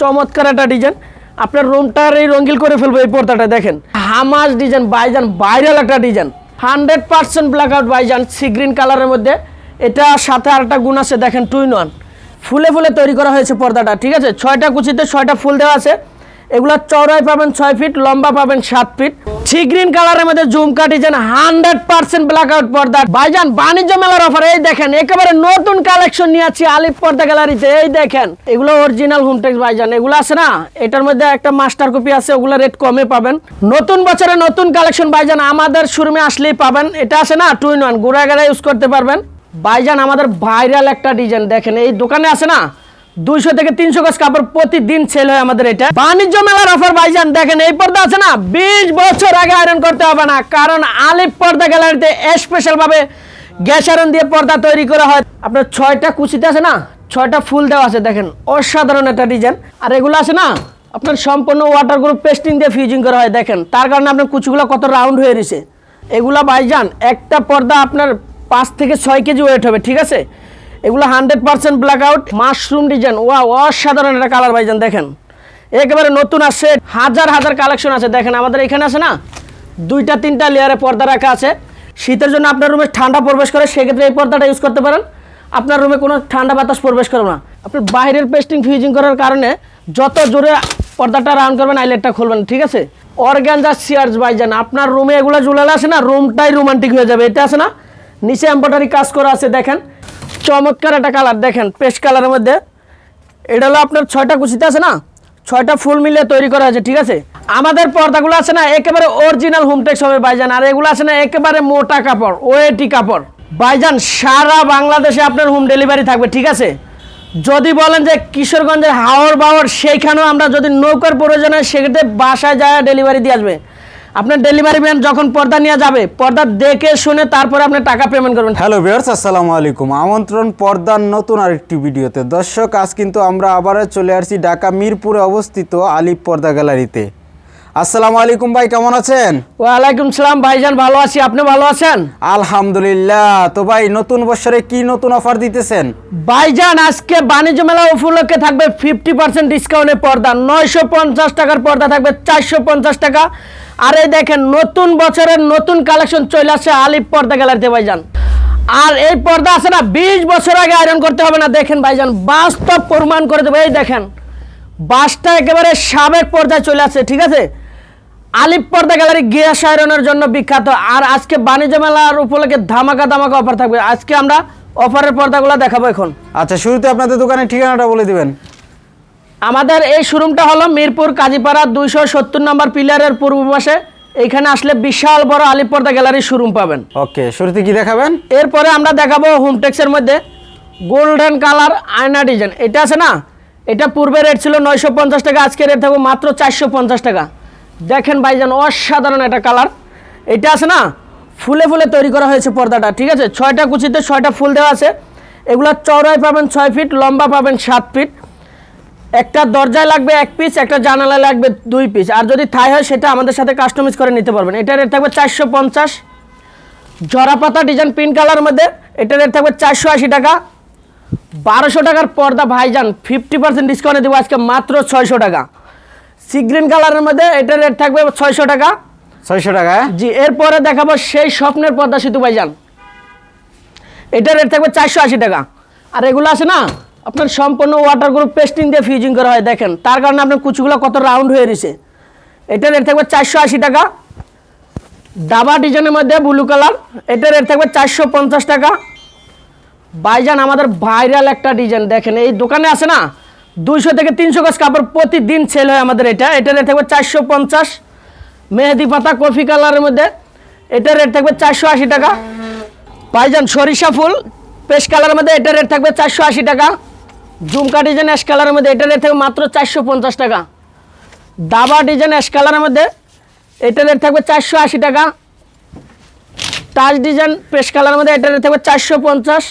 চমৎকার একটা ডিজাইন আপনার রুমটার এই রঙ্গিল করে ফেলব এই পর্দাটা, দেখেন। হামাজ ডিজাইন বাইজান ভাইরাল একটা design hundred percent black out বাইজান sea green কালারের মধ্যে। এটা সাথে আরেকটা গুণ আছে, দেখেন টুইন ওয়ান ফুলে ফুলে তৈরি করা হয়েছে পর্দাটা, ঠিক আছে? ছয়টা কুচিতে ছয়টা ফুল দেওয়া আছে। এগুলা চওড়ায় পাবেন ছয় ফিট, লম্বা পাবেন সাত ফিট। সি গ্রিন কালারের মধ্যে জুমকা design hundred percent black out পর্দা। ভাইজান, বাণিজ্য মেলার অফার এই দেখেন, একেবারে নতুন কালেকশন নিয়ে আছি আলিপ পর্দা গ্যালারিতে এই দেখেন। এগুলো অরিজিনাল হোমটেক্স ভাইজান, এগুলো আছে না? এটার মধ্যে একটা মাস্টার কপি আছে, ওগুলো রেট কমে পাবেন। নতুন বছরে নতুন কালেকশন ভাইজান, আমাদের শোরুমে আসলেই পাবেন। এটা আছে না? টু ইন ওয়ান গুড়া গাড়া ইউজ করতে পারবেন। ভাইজান, আমাদের ভাইরাল একটা ডিজাইন দেখেন, এই দোকানে আছে না? দুইশো থেকে তিনশো গজ কাপড় প্রতিদিন সেল হয় আমাদের এটা। বাণিজ্য মেলার অফার ভাইজান, দেখেন এই পর্দা আছে না? বিশ বছর আগে আয়রন করতে হবে না, কারণ আলিপ পর্দা গ্যালারিতে স্পেশাল ভাবে গ্যাস আয়রন দিয়ে পর্দা তৈরি করা হয়। আপনার ছয়টা কুচিতে আছে না? ছয়টা ফুল দেওয়া আছে, দেখেন, অসাধারণ একটা ডিজাইন আর এগুলো আছে না? আপনার সম্পূর্ণ ওয়াটার গ্রুপ পেস্টিং দিয়ে ফিউজিং করা হয়, দেখেন। তার কারণে আপনার কুচিগুলো কত রাউন্ড হয়ে রয়েছে। এগুলা ভাইজান, একটা পর্দা আপনার পাঁচ থেকে ছয় কেজি ওয়েট হবে, ঠিক আছে? এগুলো hundred percent black out mushroom design ওয়া অসাধারণ একটা কালার ভাইজান, দেখেন। একেবারে নতুন আসছে হাজার হাজার কালেকশন আছে, দেখেন, আমাদের এখানে আছে না? দুইটা, তিনটা লেয়ারে পর্দা রাখা আছে। শীতের জন্য আপনার রুমে ঠান্ডা প্রবেশ করে, সেক্ষেত্রে এই পর্দাটা ইউজ করতে পারেন। আপনার রুমে কোনো ঠান্ডা বাতাস প্রবেশ করবে না। আপনার বাইরের পেস্টিং ফিউজিং করার কারণে যত জোরে পর্দাটা রাউন্ড করবেন আইলেটটা খুলবেন, ঠিক আছে? অর্গ্যানজা সিয়ার্স ভাইজান, আপনার রুমে এগুলো ঝুলালে আসে না রুমটাই রোমান্টিক হয়ে যাবে, এটা আছে না? নিচে এম্পটারি কাজ করা আছে, দেখেন। চমৎকার একটা কালার দেখেন পেস্ট কালারের মধ্যে। এটা হলো আপনার ছয়টা কুচিতে আছে না? ছয়টা ফুল মিলিয়ে তৈরি করা আছে ঠিক আছে? আমাদের পর্দাগুলো আছে না, একেবারে অরিজিনাল হোমটেক্স হবে বাইজান, আর এগুলো আছে না, একেবারে মোটা কাপড়, ওয়েটি কাপড়। বাইজান, সারা বাংলাদেশে আপনার হোম ডেলিভারি থাকবে, ঠিক আছে? যদি বলেন যে কিশোরগঞ্জের হাওড় বাওয়ার সেইখানেও আমরা যদি নৌকার প্রয়োজন হয়, সেক্ষেত্রে বাসায় যায় ডেলিভারি দিয়ে আসবে। আপনার ডেলিভারি ম্যান যখন পর্দা নিয়ে যাবে, পর্দা দেখে শুনে তারপরে আপনি টাকা পেমেন্ট করবেন। হ্যালো ভিউয়ার্স আসসালামু আলাইকুম। আমন্ত্রণ পর্দার নতুন আরেকটি ভিডিওতে। দর্শক, আজ কিন্তু আমরা আবারও চলে আসছি ঢাকা মিরপুরে অবস্থিত আলিপ পর্দা গ্যালারিতে। আসসালামু আলাইকুম ভাই কেমন আছেন? ওয়ালাইকুম সালাম ভাইজান ভালো আছি। আপনি ভালো আছেন? আলহামদুলিল্লাহ। তো ভাই নতুন বছরে কি নতুন অফার দিতেছেন? ভাইজান আজকে বাণিজ্য মেলা উপলক্ষে থাকবে ফিফটি পার্সেন্ট ডিসকাউন্টে পর্দা। নয়শো পঞ্চাশ টাকার পর্দা থাকবে চারশো পঞ্চাশ টাকা। আর এই দেখেন নতুন বছরের নতুন কালেকশন চলে আসছে আলিপ পর্দা গ্যালারিতে ভাইজান। আর এই পর্দা আছে না বিশ বছর আগে আয়রন করতে হবে না। দেখেন ভাইজান বাস্তব প্রমাণ করে দেবো। এই দেখেন বাসটা একেবারে সাবেক পর্দায় চলে আসছে ঠিক আছে? আলিপ পর্দা গ্যালারি গ্যাস আয়রনের জন্য বিখ্যাত। আর আজকে বাণিজ্য মেলার উপলক্ষে ধামাকা ধামাকা অফার থাকবে। আজকে আমরা অফারের পর্দাগুলো দেখাবো এখন। আচ্ছা শুরুতে আপনাদের দোকানের ঠিকানাটা বলে দিবেন। আমাদের এই শোরুমটা হলো মিরপুর কাজীপাড়া দুইশো সত্তর নম্বর পিলারের পূর্ব পাশে। এইখানে আসলে বিশাল বড় আলিপ পর্দা গ্যালারির শোরুম পাবেন। ওকে শুরুতে কি দেখাবেন? এরপরে আমরা দেখাবো হোমটেক্সের মধ্যে গোল্ডেন কালার আয়না ডিজাইন। এটা আছে না? এটা পূর্বে রেট ছিল নয়শো পঞ্চাশ টাকা আজকে রেট থাকবে মাত্র চারশো পঞ্চাশ টাকা। দেখেন ভাইজান, অসাধারণ একটা কালার। এটা আছে না, ফুলে ফুলে তৈরি করা হয়েছে পর্দাটা, ঠিক আছে? ছয়টা কুচিতে ছয়টা ফুল দেওয়া আছে। এগুলো চওড়ায় পাবেন ছয় ফিট, লম্বা পাবেন সাত ফিট। একটা দরজায় লাগবে এক পিস একটা জানালায় লাগবে দুই পিস আর যদি থাই হয়, সেটা আমাদের সাথে কাস্টমাইজ করে নিতে পারবেন। এটা রেট থাকবে চারশো পঞ্চাশ। জরা পাতা ডিজাইন পিঙ্ক কালার মধ্যে, এটা রেট থাকবে চারশো আশি টাকা। বারোশো টাকার পর্দা ভাইজান ফিফটি পার্সেন্ট ডিসকাউন্টে দেবো আজকে মাত্র ছয়শো টাকা। সি গ্রিন কালারের মধ্যে এটা রেট থাকবে ছয়শো টাকা। ছয়শো টাকা হ্যাঁ? জি এরপরে দেখাবো সেই স্বপ্নের পর্দা সেতু ভাইজান। এটা রেট থাকবে চারশো আশি টাকা। আর এগুলো আছে না আপনার সম্পূর্ণ ওয়াটার গ্রুপ পেস্টিং দিয়ে ফিউজিং করা হয় দেখেন। তার কারণে আপনার কুচিগুলো কত রাউন্ড হয়ে রয়েছে। এটা রেট থাকবে চারশো আশি টাকা। ডাবা ডিজাইনের মধ্যে ব্লু কালার এটা রেট থাকবে চারশো পঞ্চাশ টাকা। বাইজান আমাদের ভাইরাল একটা ডিজাইন দেখেন এই দোকানে আছে না দুইশো থেকে তিনশো গজ কাপড় প্রতিদিন সেল হয় আমাদের এটা। এটা রেট থাকবে চারশো পঞ্চাশ। মেহেদি পাতা, কফি কালারের মধ্যে। এটা রেট থাকবে চারশো আশি টাকা। ভাইজান সরিষা ফুল, পেস্ট কালারের মধ্যে এটা রেট থাকবে চারশো আশি টাকা। জুমকা ডিজাইন অ্যাশ কালারের মধ্যে এটা রেট থাকবে মাত্র চারশো পঞ্চাশ টাকা। দাবা ডিজাইন অ্যাশ কালারের মধ্যে এটা রেট থাকবে চারশো আশি টাকা। টাচ ডিজাইন পেস্ট কালারের মধ্যে এটা রেট থাকবে চারশো পঞ্চাশ।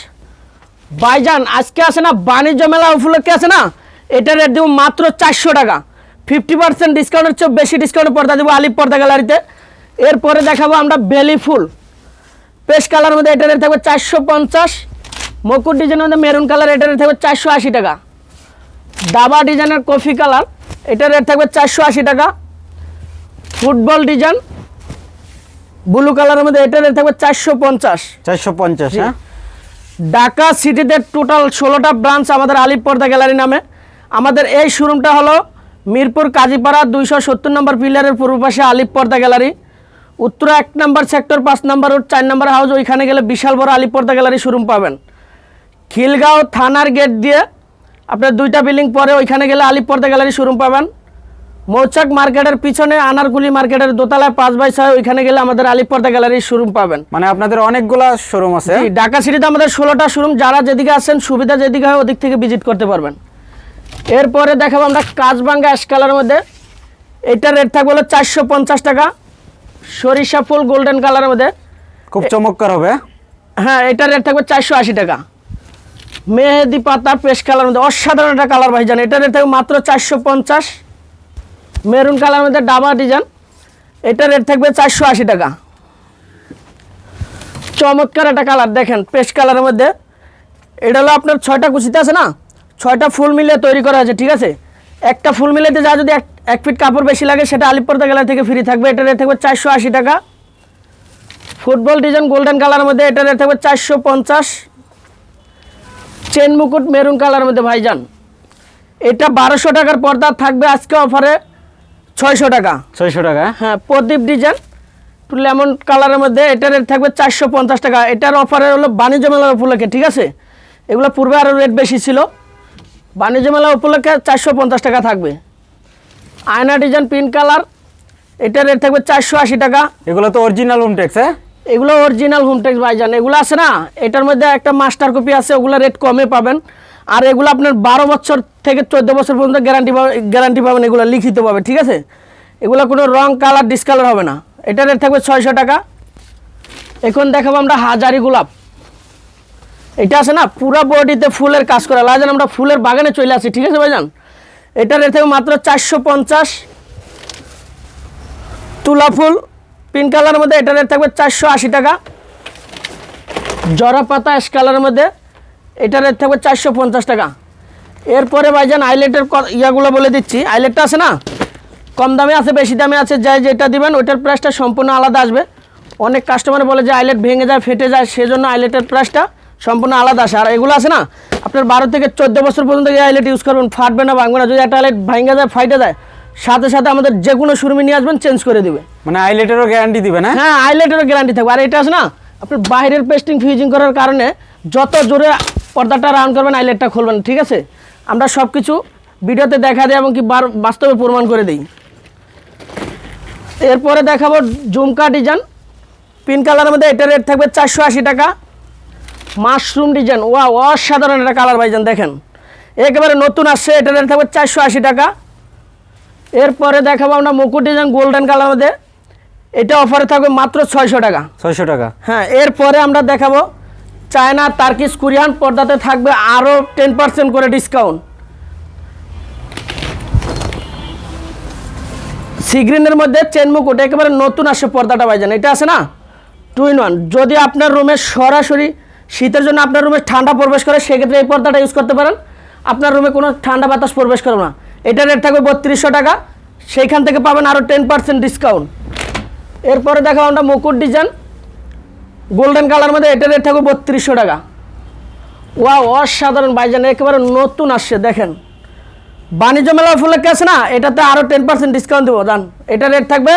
বাইজান আজকে আছে না বাণিজ্য মেলা উপলক্ষে আছে না? এটা রেট দেবো মাত্র চারশো টাকা। ফিফটি পার্সেন্ট ডিসকাউন্টের চেয়ে বেশি ডিসকাউন্ট পর্দা দেবো আলিপ পর্দা গ্যালারিতে এরপরে দেখাবো আমরা বেলি ফুল। পেস্ট কালার মধ্যে এটা রেট থাকবে চারশো পঞ্চাশ। মকুর ডিজাইনের মধ্যে মেরুন কালার এটা রেট থাকবে চারশো আশি টাকা। দাবা ডিজাইনের কফি কালার এটা রেট থাকবে চারশো আশি টাকা। ফুটবল ডিজাইন ব্লু কালারের মধ্যে এটার রেট থাকবে চারশো পঞ্চাশ। চারশো পঞ্চাশ হ্যাঁ? ঢাকা সিটিতে টোটাল ষোলোটা ব্রাঞ্চ আমাদের আলিপ পর্দা গ্যালারি নামে। আমাদের এই শোরুমটা হলো মিরপুর কাজীপাড়া দুইশো সত্তর নম্বর পিলারের পূর্ব পাশে আলিপ পর্দা গ্যালারি। উত্তর এক নম্বর সেক্টর পাঁচ নম্বর রোড চার নম্বর হাউস ওইখানে গেলে বিশাল বড় আলিপ পর্দা গ্যালারি শোরুম পাবেন। খিলগাঁও থানার গেট দিয়ে আপনার দুইটা বিল্ডিং পরে ওইখানে গেলে আলিপ পর্দা গ্যালারি শোরুম পাবেন। মৌচাক মার্কেটের পিছনে আনারকুলি মার্কেটের দোতলায় পাঁচ বাই ছয় ওইখানে গেলে আমাদের আলিপ পর্দা গ্যালারির শোরুম পাবেন। মানে আপনাদের অনেকগুলা শোরুম আছে। ঢাকা সিটিতে আমাদের ষোলোটা শোরুম যারা যেদিকে আসেন সুবিধা যেদিকে হয় ওদিক থেকে ভিজিট করতে পারবেন। এরপরে দেখাবো আমরা কাজবাঙ্গা অ্যাশ কালারের মধ্যে। এটার রেট থাকবে হলো চারশো পঞ্চাশ টাকা। সরিষা ফুল গোল্ডেন কালারের মধ্যে। খুব চমৎকার হবে। হ্যাঁ এটার রেট থাকবে চারশো আশি টাকা। মেহেদি পাতা পেশ কালার মধ্যে। অসাধারণ একটা কালার ভাইজান এটার রেট থাকবে মাত্র চারশো পঞ্চাশ। মেরুন কালার মধ্যে ডাবা ডিজাইন এটার রেট থাকবে চারশো আশি টাকা। চমৎকার একটা কালার দেখেন পেস্ট কালারের মধ্যে। এটা হলো আপনার ছয়টা কুচিতে আছে না? ছয়টা ফুল মিলিয়ে তৈরি করা হয়েছে ঠিক আছে? একটা ফুল মিলাইতে যা যদি এক এক ফিট কাপড় বেশি লাগে সেটা আলিপর্দা গ্যালারি থেকে ফ্রি থাকবে। এটা রেট থাকবে চারশো আশি টাকা। ফুটবল ডিজাইন গোল্ডেন কালারের মধ্যে এটা রেট থাকবে চারশো পঞ্চাশ। চেন মুকুট মেরুন কালারের মধ্যে ভাইজান। এটা বারোশো টাকার পর্দা থাকবে আজকে অফারে ছয়শো টাকা। ছয়শো টাকা? হ্যাঁ প্রদীপ ডিজাইন লেমন কালারের মধ্যে এটার রেট থাকবে চারশো পঞ্চাশ টাকা। এটার অফারে হলো বাণিজ্য মেলা উপলক্ষে ঠিক আছে? এগুলো পূর্বে আরও রেট বেশি ছিল। বাণিজ্য মেলা উপলক্ষে চারশো পঞ্চাশ টাকা থাকবে। আয়না ডিজাইন পিঙ্ক কালার এটার রেট থাকবে চারশো আশি টাকা। এগুলো তো অরিজিনাল হোম টেক্স হ্যাঁ? এগুলো অরিজিনাল হোমটেক্স ভাইজান। এগুলো আছে না? এটার মধ্যে একটা মাস্টার কপি আছে ওগুলো রেট কমে পাবেন। আর এগুলো আপনার বারো বছর থেকে চোদ্দ বছর পর্যন্ত গ্যারান্টি গ্যারান্টি পাবেন এগুলো লিখিত পাবে ঠিক আছে? এগুলো কোনো রং কালার ডিসকালার হবে না। এটা রেট থাকবে ছয়শো টাকা। এখন দেখাবো আমরা হাজারি গোলাপ। এটা আছে না, পুরো বডিতে ফুলের কাজ করা। লাগান আমরা ফুলের বাগানে চলে আসি, ঠিক আছে ভাইজান? এটা রেট থাকবে মাত্র চারশো পঞ্চাশ। তুলা ফুল পিঙ্ক কালারের মধ্যে এটা রেট থাকবে চারশো আশি টাকা। জরা পাতা অ্যাশ কালারের মধ্যে এটা রেট থাকবে চারশো পঞ্চাশ টাকা। এরপরে ভাইজান আইলেটের ইয়াগুলো বলে দিচ্ছি। আইলেটটা আছে না? কম দামে আছে, বেশি দামে আছে যাই যেটা দিবেন, ওইটার প্রাইসটা সম্পূর্ণ আলাদা আসবে। অনেক কাস্টমার বলে যে আইলেট ভেঙে যায়, ফেটে যায়, সেজন্য আইলেটের প্রাইসটা সম্পূর্ণ আলাদা আসে আর এগুলো আছে না আপনার বারো থেকে চোদ্দ বছর পর্যন্ত এই আইলেট ইউজ করবেন ফাটবে না ভাঙবে না। যদি একটা আইলেট ভেঙে যায় ফাইটে যায় সাথে সাথে আমাদের যে কোনো শোরুমে নিয়ে আসবেন চেঞ্জ করে দেবে। মানে আইলেটেরও গ্যারান্টি দিবেন না হ্যাঁ আইলেটেরও গ্যারান্টি থাকবে। আর এটা আছে না আপনার বাইরের পেস্টিং ফিউজিং করার কারণে যত জোরে পর্দাটা রান করবেন আইলেটটা খুলবেন ঠিক আছে? আমরা সব কিছু ভিডিওতে দেখা দিই এবং কি বার- বাস্তবে প্রমাণ করে দিই। এরপরে দেখাবো জুমকা ডিজাইন পিঙ্ক কালারের মধ্যে এটা রেট থাকবে চারশো আশি টাকা। মাশরুম ডিজাইন ওয়া অসাধারণ একটা কালার ভাইজান দেখেন। একেবারে নতুন আসছে এটা রেট থাকবে চারশো আশি টাকা। এরপরে দেখাবো আমরা মুকুট ডিজাইন গোল্ডেন কালার মধ্যে এটা অফারে থাকবে মাত্র ছয়শো টাকা। ছয়শো টাকা। হ্যাঁ এরপরে আমরা দেখাবো চায়না তার্কিস কোরিয়ান পর্দাতে থাকবে আরও টেন পার্সেন্ট করে ডিসকাউন্ট সিগ্রিনের মধ্যে চেন মুকুট একেবারে নতুন আসে পর্দাটা ভাইজান। এটা আছে না? টু ইন ওয়ান যদি আপনার রুমে সরাসরি শীতের জন্য আপনার রুমে ঠান্ডা প্রবেশ করে, সেক্ষেত্রে এই পর্দাটা ইউজ করতে পারেন। আপনার রুমে কোনো ঠান্ডা বাতাস প্রবেশ করবে না। এটা রেট থাকবে বত্রিশশো টাকা। সেইখান থেকে পাবেন আরও টেন পার্সেন্ট ডিসকাউন্ট এরপরে দেখাবো আমরা মুকুট ডিজাইন গোল্ডেন কালার মধ্যে এটা রেট থাকবে বত্রিশশো টাকা। ওয়া অসাধারণ বাইজান একেবারে নতুন আসছে, দেখেন। বাণিজ্য মেলা উপলক্ষে আছে না? এটাতে আরও টেন পার্সেন্ট ডিসকাউন্ট দেবো দান এটা রেট থাকবে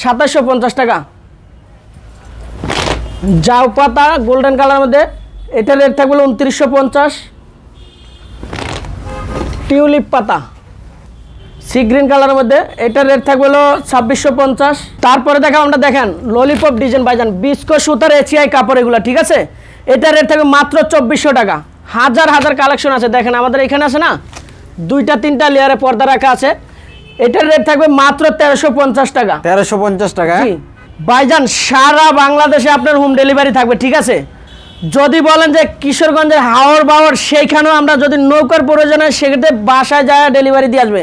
সাতাশশো পঞ্চাশ টাকা। জাউ পাতা গোল্ডেন কালার মধ্যে। এটা রেট থাকবে উনত্রিশশো পঞ্চাশ। টিউলিপ পাতা। সি গ্রিন কালারের মধ্যে। এটার রেট থাকবে হলো ছাব্বিশশো পঞ্চাশ। তারপরে দেখা আমরা দেখেন ললিপপ ডিজাইন বাইজান বিস্কো সুতার এচিআই কাপড় এগুলো ঠিক আছে? এটার রেট থাকবে মাত্র চব্বিশশো টাকা। হাজার হাজার কালেকশন আছে। দেখেন আমাদের এখানে আছে না? দুইটা তিনটা লেয়ারে পর্দা রাখা আছে। এটার রেট থাকবে মাত্র তেরোশো পঞ্চাশ টাকা। তেরোশো পঞ্চাশ টাকা? ভাইজান সারা বাংলাদেশে আপনার হোম ডেলিভারি থাকবে ঠিক আছে? যদি বলেন যে কিশোরগঞ্জের হাওর বাওয়ার সেইখানেও আমরা যদি নৌকার প্রয়োজন হয় সেক্ষেত্রে বাসায় যায় ডেলিভারি দিয়ে আসবে।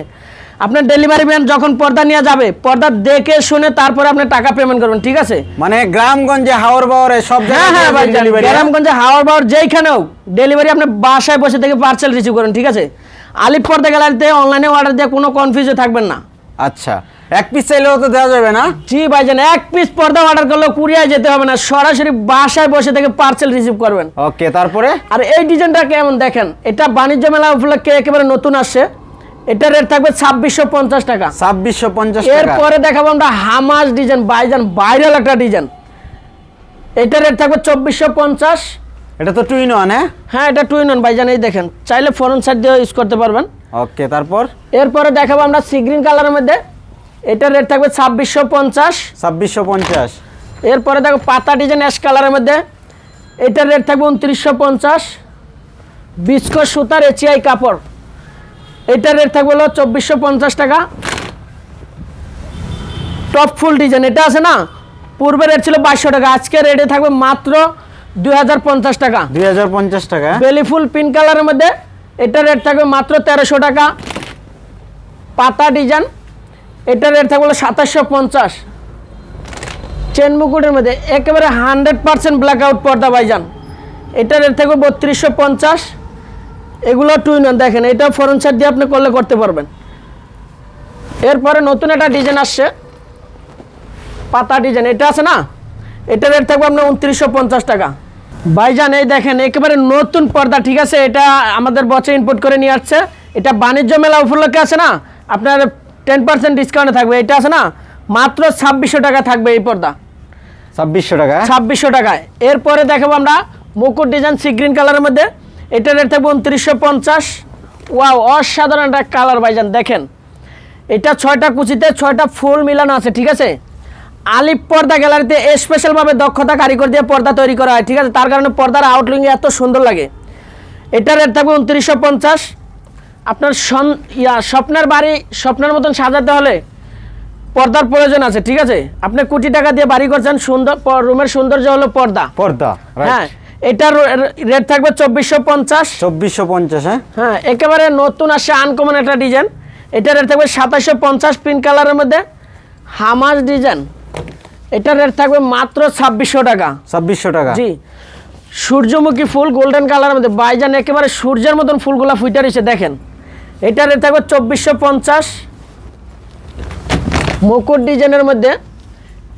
আপনার ডেলিভারি ম্যান যখন পর্দা নিয়ে যাবে পর্দা দেখে শুনে তারপরে আপনি টাকা পেমেন্ট করবেন ঠিক আছে? মানে গ্রামগঞ্জে হাওর বাওয়ারে সব হ্যাঁ হ্যাঁ ভাই গ্রামগঞ্জে হাওয়ার বাওয়ার যেইখানেও ডেলিভারি আপনি বাসায় বসে থেকে পার্সেল রিসিভ করেন ঠিক আছে? আলিপ পর্দা গ্যালারিতে অনলাইনে অর্ডার দিয়ে কোনো কনফিউজে থাকবেন না। আচ্ছা। এক পিস চাইলেও তো দেওয়া যাবে না। জি ভাইজান এক পিস পর্দা অর্ডার করলে কুরিয়ায় যেতে হবে না সরাসরি বাসায় বসে থেকে পার্সেল রিসিভ করবেন। ওকে তারপরে? আর এই ডিজাইনটা কেমন দেখেন? এটা বাণিজ্য মেলা উপলক্ষে একেবারে নতুন আসছে। এটা রেট থাকবে ছাব্বিশশো পঞ্চাশ টাকা। ছাব্বিশশো পঞ্চাশ এরপরে দেখাবো আমরা হামাস ডিজাইন। বাইজান ভাইরাল একটা ডিজাইন। এটা রেট থাকবে চব্বিশশো পঞ্চাশ। এটা তো টুইন ওয়ান হ্যাঁ? হ্যাঁ এটা টু ইন ওয়ান ভাইজান এই দেখেন। চাইলে ফোরন সাইড দিয়ে ইউজ করতে পারবেন। ওকে তারপর? এরপরে দেখাবো আমরা সি গ্রিন কালারের মধ্যে। এটা রেট থাকবে ছাব্বিশশো পঞ্চাশ। ছাব্বিশশো পঞ্চাশ। এরপরে দেখো পাতা ডিজাইন অ্যাশ কালারের মধ্যে এটার রেট থাকবে উনত্রিশশো পঞ্চাশ। বিস্কো সুতার এচিআই কাপড় এটার রেট থাকবে হলো চব্বিশশো পঞ্চাশ টাকা। টপ ফুল ডিজাইন এটা আছে না? পূর্বে রেট ছিল বাইশশো টাকা আজকে রেটে থাকবে মাত্র দুই হাজার পঞ্চাশ টাকা। দুই হাজার পঞ্চাশ টাকা। বেলি ফুল পিঙ্ক কালারের মধ্যে এটা রেট থাকবে মাত্র তেরোশো টাকা। পাতা ডিজাইন এটা রেট থাকবে সাতাশশো পঞ্চাশ। চেন মুকুটের মধ্যে একেবারে হান্ড্রেড পার্সেন্ট ব্ল্যাক আউট পর্দা বাইজান এটা রেট থাকবে বত্রিশশো পঞ্চাশ। এগুলো টু ইন দেখেন, এটা ফরেন সাইড দিয়ে আপনি করলে করতে পারবেন। এরপরে নতুন একটা ডিজাইন আসছে। পাতা ডিজাইন এটা আছে না? এটা রেট থাকবে আপনার উনত্রিশশো পঞ্চাশ টাকা। ভাইজান, এই দেখেন, একেবারে নতুন পর্দা, ঠিক আছে? এটা আমাদের বছর ইনপুট করে নিয়ে আসছে। এটা বাণিজ্য মেলা উপলক্ষে আছে না? আপনার টেন পার্সেন্ট ডিসকাউন্টে থাকবে। এটা আছে না? মাত্র ছাব্বিশশো টাকা থাকবে এই পর্দা। ছাব্বিশশো টাকা? ছাব্বিশশো টাকায়। এরপরে দেখাবো আমরা মুকুট ডিজাইন সি গ্রিন কালারের মধ্যে। এটা রেট থাকবে উনত্রিশশো পঞ্চাশ। ওয়াও অসাধারণ একটা কালার ভাইজান দেখেন। এটা ছয়টা কুচিতে ছয়টা ফুল মিলানো আছে ঠিক আছে? আলিপ পর্দা গ্যালারিতে স্পেশালভাবে দক্ষতা কারিগর দিয়ে পর্দা তৈরি করা হয় ঠিক আছে? তার কারণে পর্দার আউটলুকিং এত সুন্দর লাগে। এটা রেট থাকবে উনত্রিশশো পঞ্চাশ। আপনার সন ইয়া স্বপ্নের বাড়ি স্বপ্নের মতন সাজাতে হলে পর্দার প্রয়োজন আছে ঠিক আছে? আপনি কোটি টাকা দিয়ে বাড়ি করছেন সুন্দর রুমের সৌন্দর্য হলো পর্দা। পর্দা হ্যাঁ এটার রেট থাকবে চব্বিশশো পঞ্চাশ। চব্বিশশো পঞ্চাশ হ্যাঁ? হ্যাঁ একেবারে নতুন আসছে আনকমন একটা ডিজাইন এটার রেট থাকবে সাতাশশো পঞ্চাশ পিঙ্ক কালারের মধ্যে। হামাস ডিজাইন এটার রেট থাকবে মাত্র ছাব্বিশশো টাকা। ছাব্বিশশো টাকা। জি। সূর্যমুখী ফুল গোল্ডেন কালারের মধ্যে। বাইজান একেবারে সূর্যের মতন ফুলগুলা ফুইটা রয়েছে দেখেন। এটার রেট থাকবে চব্বিশশো পঞ্চাশ। মুকুট ডিজাইনের মধ্যে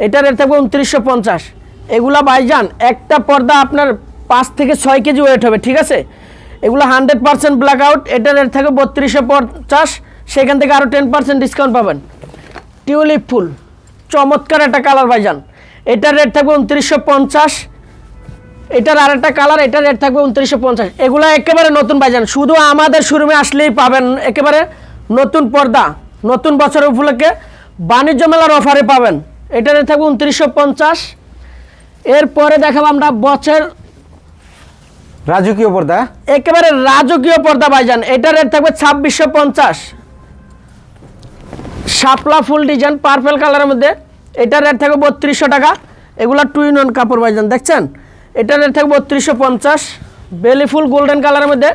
এটার রেট থাকবে উনত্রিশশো পঞ্চাশ। এগুলা বাইজান একটা পর্দা আপনার পাঁচ থেকে ছয় কেজি ওয়েট হবে, ঠিক আছে? এগুলো হান্ড্রেড পার্সেন্ট ব্ল্যাক আউট এটার রেট থাকবে বত্রিশশো পঞ্চাশ। সেখান থেকে আরও টেন পার্সেন্ট ডিসকাউন্ট পাবেন। টিউলিপ ফুল, চমৎকার একটা কালার ভাইজান। এটার রেট থাকবে উনত্রিশশো পঞ্চাশ। এটার আরেকটা কালার এটার রেট থাকবে উনত্রিশশো পঞ্চাশ। এগুলো একেবারে নতুন ভাইজান শুধু আমাদের শোরুমে আসলেই পাবেন একেবারে নতুন পর্দা নতুন বছর উপলক্ষে বাণিজ্য মেলার অফারে পাবেন। এটার রেট থাকবে উনত্রিশশো পঞ্চাশ। এরপরে দেখাবো আমরা বছর রাজকীয় পর্দা? একেবারে রাজকীয় পর্দা ভাইজান এটার রেট থাকবে ছাব্বিশশো পঞ্চাশ। শাপলা ফুল ডিজাইন পার্পেল কালারের মধ্যে। এটার রেট থাকবে বত্রিশশো টাকা। এগুলা টু ইন কাপড় ভাইজান দেখছেন? এটার রেট থাকবে বত্রিশশো পঞ্চাশ। বেলি ফুল গোল্ডেন কালারের মধ্যে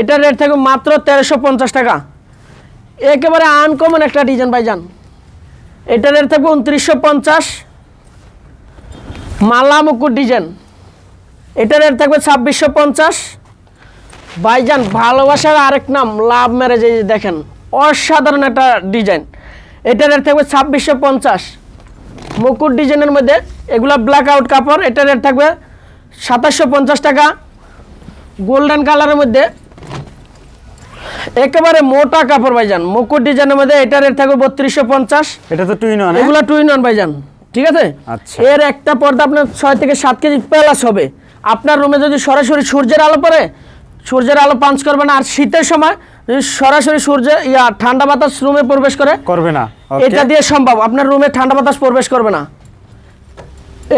এটার রেট থাকবে মাত্র তেরোশো পঞ্চাশ টাকা। একেবারে আনকমন একটা ডিজাইন ভাইজান। এটার রেট থাকবে উনত্রিশশো পঞ্চাশ। মালা মুকুট ডিজাইন এটার রেট থাকবে ছাব্বিশশো পঞ্চাশ। ভাইজান, ভালোবাসার আরেক নাম লাভ ম্যারেজ এই দেখেন, অসাধারণ একটা ডিজাইন এটার রেট থাকবে ছাব্বিশশো পঞ্চাশ। মুকুট ডিজাইনের মধ্যে এগুলো ব্ল্যাক আউট কাপড় এটার রেট থাকবে সাতাশশো পঞ্চাশ টাকা। গোল্ডেন কালারের মধ্যে একেবারে মোটা কাপড় ভাইজান। মুকুট ডিজাইনের মধ্যে এটার রেট থাকবে বত্রিশশো পঞ্চাশ। এটা তো টুইন ওয়ান এগুলো টু ইন ওয়ান ভাইজান ঠিক আছে? আচ্ছা। এর একটা পর্দা আপনার ছয় থেকে সাত কেজি প্লাস হবে। আপনার রুমে যদি সরাসরি সূর্যের আলো পড়ে সূর্যের আলো পাঞ্চ করবে না। আর শীতের সময় যদি সরাসরি সূর্য ইয়া ঠান্ডা বাতাস রুমে প্রবেশ করে করবে না। এটা দিয়ে সম্ভব। আপনার রুমে ঠান্ডা বাতাস প্রবেশ করবে না।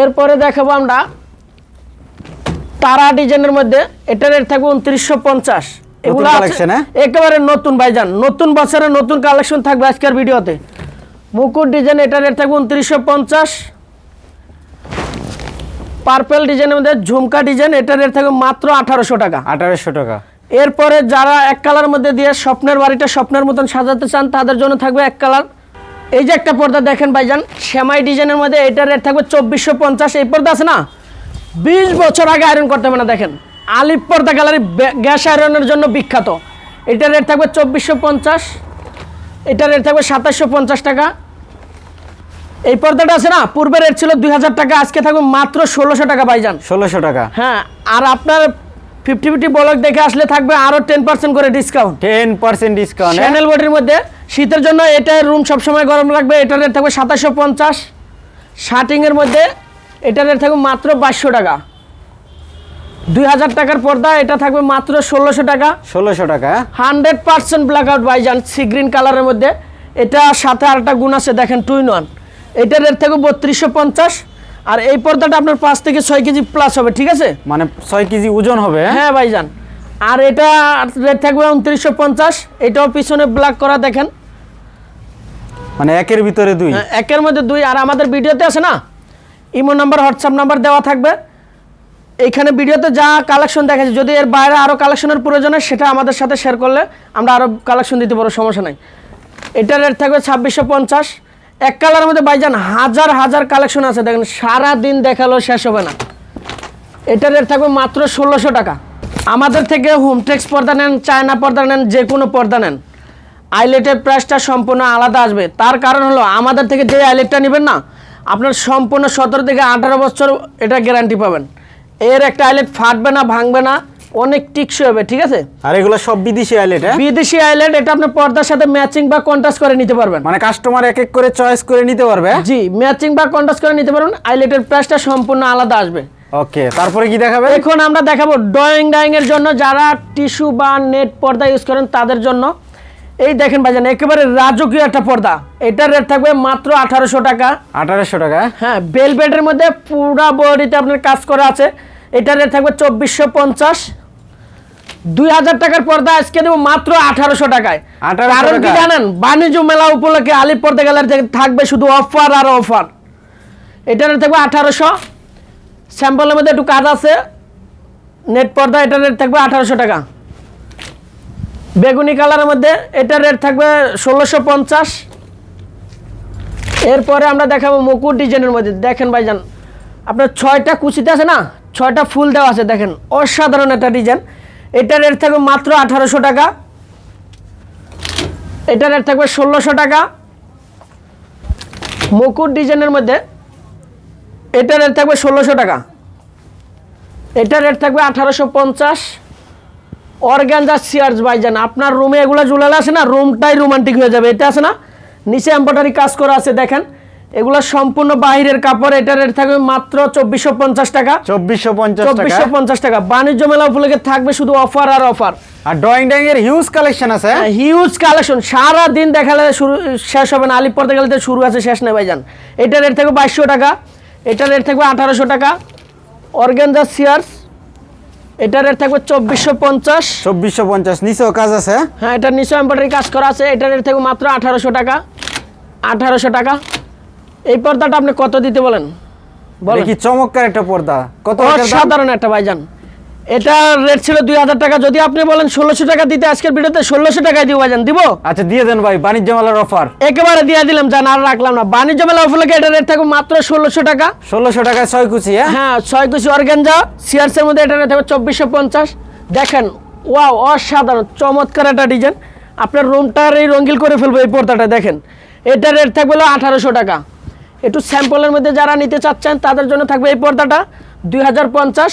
এরপরে দেখাবো আমরা তারা ডিজাইনের মধ্যে এটা রেট থাকবে উনত্রিশশো পঞ্চাশ। এগুলো হ্যাঁ? একেবারে নতুন ভাইজান নতুন বছরের নতুন কালেকশন থাকবে আজকের ভিডিওতে। মুকুট ডিজাইন এটা রেট থাকবে উনত্রিশশো পঞ্চাশ। পার্পেল ডিজাইনের মধ্যে ঝুমকা ডিজাইন এটা রেট থাকবে মাত্র আঠারোশো টাকা। আঠারোশো টাকা। এরপরে যারা এক কালার মধ্যে দিয়ে স্বপ্নের বাড়িটা স্বপ্নের মতন সাজাতে চান তাদের জন্য থাকবে এক কালার এই যে একটা পর্দা দেখেন ভাইজান সেমাই ডিজাইনের মধ্যে এটার রেট থাকবে চব্বিশশো পঞ্চাশ। এই পর্দা আছে না? বিশ বছর আগে আয়রন করতে হবে না দেখেন। আলিপ পর্দা গ্যালারি গ্যাস আয়রনের জন্য বিখ্যাত। এটার রেট থাকবে চব্বিশশো পঞ্চাশ। এটার রেট থাকবে সাতাশশো পঞ্চাশ টাকা। এই পর্দাটা আছে না পূর্বে রেট ছিল দুই হাজার টাকা আজকে থাকবে মাত্র ষোলোশো টাকা ভাইজান। ষোলোশো টাকা। হ্যাঁ আর আপনার ফিফটি ফিফটি ব্লক দেখে আসলে থাকবে আরও টেন পার্সেন্ট করে discount ten percent discount channel বডির মধ্যে শীতের জন্য এটা রুম সবসময় গরম রাখবে এটার রেট থাকবে সাতাশশো পঞ্চাশ। শার্টিংয়ের মধ্যে এটার রেট থাকবে মাত্র বাইশশো টাকা। দুই হাজার টাকার পর্দা এটা থাকবে মাত্র ষোলোশো টাকা। ষোলোশো টাকা? হান্ড্রেড পার্সেন্ট ব্ল্যাক আউট বাইজান সি গ্রিন কালারের মধ্যে। এটা সাথে আরেকটা গুণ আছে দেখেন টুইন ওয়ান। এটার রেট থাকবে বত্রিশশো পঞ্চাশ। আর এই পর্দাটা আপনার পাঁচ থেকে ছয় কেজি প্লাস হবে ঠিক আছে? মানে ছয় কেজি ওজন হবে হ্যাঁ? হ্যাঁ ভাইজান আর এটা রেট থাকবে উনত্রিশশো পঞ্চাশ। এটাও পিছনে ব্ল্যাক করা দেখেন। মানে একের ভিতরে দুই। হ্যাঁ, একের মধ্যে দুই। আর আমাদের ভিডিওতে আছে না? ইমো নাম্বার, হোয়াটসঅ্যাপ নাম্বার দেওয়া থাকবে। এইখানে ভিডিওতে যা কালেকশন দেখাচ্ছে, যদি এর বাইরে আরও কালেকশনের প্রয়োজন হয়, সেটা আমাদের সাথে শেয়ার করলে আমরা আরও কালেকশন দিতে পারব, সমস্যা নাই। এটার রেট থাকবে ছাব্বিশশো পঞ্চাশ। এক কালারের মধ্যে বাইজান হাজার হাজার কালেকশন আছে। দেখেন সারা দিন দেখালেও শেষ হবে না। এটার রেট থাকবে মাত্র ষোলোশো টাকা। আমাদের থেকে হোমটেক্স পর্দা নেন, চায়না পর্দা নেন, যে কোনো পর্দা নেন। আইলেটের প্রাইসটা সম্পূর্ণ আলাদা আসবে। তার কারণ হলো, আমাদের থেকে যে আইলেটটা নেবেন না আপনার সম্পূর্ণ সতেরো থেকে আঠারো বছর এটা গ্যারান্টি পাবেন। এর একটা আইলেট ফাটবে না ভাঙবে না অনেক টিকসই হবে ঠিক আছে? আর এগুলো সব বিদেশি আইলেট হ্যাঁ? বিদেশি আইলেট এটা আপনার পর্দার সাথে ম্যাচিং বা কন্ট্রাস্ট করে নিতে পারবেন। মানে কাস্টমার এক এক করে চয়েস করে নিতে পারবে জি ম্যাচিং বা কন্ট্রাস্ট করে নিতে পারবেন আইলেটের প্রাইসটা সম্পূর্ণ আলাদা আসবে। ওকে তারপরে কি দেখাবে এখন আমরা দেখাবো ড্রয়িং ডাইং এর জন্য যারা টিস্যু বা নেট পর্দা ইউজ করেন তাদের জন্য। এই দেখেন ভাইজান একেবারে রাজকীয় একটা পর্দা। এটার রেট থাকবে মাত্র আঠারোশো টাকা। আঠারোশো টাকা? হ্যাঁ বেলবেটের মধ্যে পুরা বডিতে আপনার কাজ করা আছে। এটার রেট থাকবে চব্বিশশো পঞ্চাশ। দুই হাজার টাকার পর্দা আজকে দেবো মাত্র আঠারোশো টাকায়। 1800 কারণ কি। জানেন? বাণিজ্য মেলা উপলক্ষে আলিপ পর্দা গ্যালারি থাকবে শুধু অফার আর অফার এটার রেট থাকবে আঠারোশো। স্যাম্পলের মধ্যে একটু কাজ আছে। নেট পর্দা এটার রেট থাকবে আঠারোশো টাকা। বেগুনি কালারের মধ্যে এটার রেট থাকবে ষোলোশো পঞ্চাশ। এরপরে আমরা দেখাবো মুকুট ডিজাইনের মধ্যে। দেখেন ভাইজান, আপনার ছয়টা কুচিতে আছে না? ছয়টা ফুল দেওয়া আছে, দেখেন। অসাধারণ একটা ডিজাইন। এটার রেট থাকবে মাত্র আঠারোশো টাকা। এটার রেট থাকবে ষোলোশো টাকা। মুকুট ডিজাইনের মধ্যে এটার রেট থাকবে ষোলোশো টাকা। এটার রেট থাকবে আঠারোশো পঞ্চাশ। অর্গ্যানজা সিয়ার্স ভাইজান আপনার রুমে এগুলো ঝুলালে আছে না রুমটাই রোমান্টিক হয়ে যাবে এটা আছে না। নিচে এম্পটারি কাজ করা আছে দেখেন। এগুলো সম্পূর্ণ বাহিরের কাপড় এটার রেট থাকবে মাত্র চব্বিশশো পঞ্চাশ টাকা। চব্বিশশো পঞ্চাশ চব্বিশশো পঞ্চাশ টাকা। বাণিজ্য মেলা উপলক্ষে থাকবে শুধু অফার আর অফার আর ড্রয়িং ডাইং এর হিউজ কালেকশন আছে? হিউজ কালেকশন সারা দিন দেখালে শুরু শেষ হবে না আলিপ পর্দা গেলে শুরু আছে শেষ নেই ভাইজান। এটা রেট থাকবে বাইশশো টাকা এটা রেট থাকবে আঠারোশো টাকা। অর্গেনজা সিয়ার্স এটা রেট থাকবে চব্বিশশো পঞ্চাশ। চব্বিশশো পঞ্চাশ। নিচেও কাজ আছে? হ্যাঁ এটা নিচেও এম্ব্রয়ডারি কাজ করা আছে। এটা রেট থাকবে মাত্র আঠারোশো টাকা। আঠারোশো টাকা। এই পর্দাটা আপনি কত দিতে বলেন? বলেন। কি চমৎকার একটা পর্দা। কত সাধারণ একটা ভাইজান। এটা রেট ছিল দুই হাজার টাকা। যদি আপনি বলেন ষোলোশো টাকা দিতে আজকের ভিডিওতে ষোলোশো টাকায় দিব ভাইজান। দিব? আচ্ছা দিয়ে দেন ভাই বাণিজ্য মেলার অফার একেবারে দিয়ে দিলাম জান আর রাখলাম না। বাণিজ্য মেলা উপলক্ষে এটা রেট থাকবে মাত্র ষোলোশো টাকা। ষোলোশো টাকায় ছয় কুচি হ্যাঁ? হ্যাঁ ছয় কুচি অর্গানজা। সিয়ার্সের মধ্যে এটা রেট থাকবে চব্বিশশো পঞ্চাশ। দেখেন ওয়াও অসাধারণ চমৎকার একটা ডিজাইন আপনার রুমটার এই রঙ্গিল করে ফেলব এই পর্দাটা দেখেন। এটা রেট থাকবে হলো আঠারোশো টাকা। একটু স্যাম্পলের মধ্যে যারা নিতে চাচ্ছেন তাদের জন্য থাকবে এই পর্দাটা দুই হাজার পঞ্চাশ।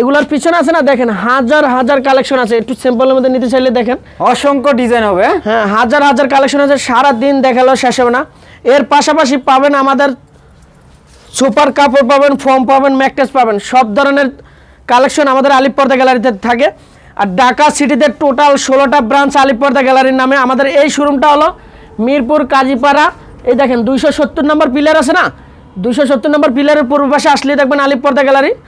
এগুলোর পিছনে আছে না দেখেন হাজার হাজার কালেকশন আছে। একটু স্যাম্পলের মধ্যে নিতে চাইলে দেখেন। অসংখ্য ডিজাইন হবে হ্যাঁ? হ্যাঁ হাজার হাজার কালেকশন আছে সারা দিন দেখালেও শেষ হবে না। এর পাশাপাশি পাবেন আমাদের সুপার কাপড় পাবেন ফর্ম পাবেন ম্যাকটেস পাবেন সব ধরনের কালেকশন আমাদের আলিপ পর্দা গ্যালারিতে থাকে। আর ঢাকা সিটিতে টোটাল ষোলোটা ব্রাঞ্চ আলিপ পর্দা গ্যালারির নামে আমাদের এই শোরুমটা হলো মিরপুর কাজীপাড়া। এই দেখেন দুইশো সত্তর নম্বর পিলার আছে না? দুইশো সত্তর নম্বর পিলারের পূর্ব পাশে আসলে দেখবেন আলিপ পর্দা গ্যালারি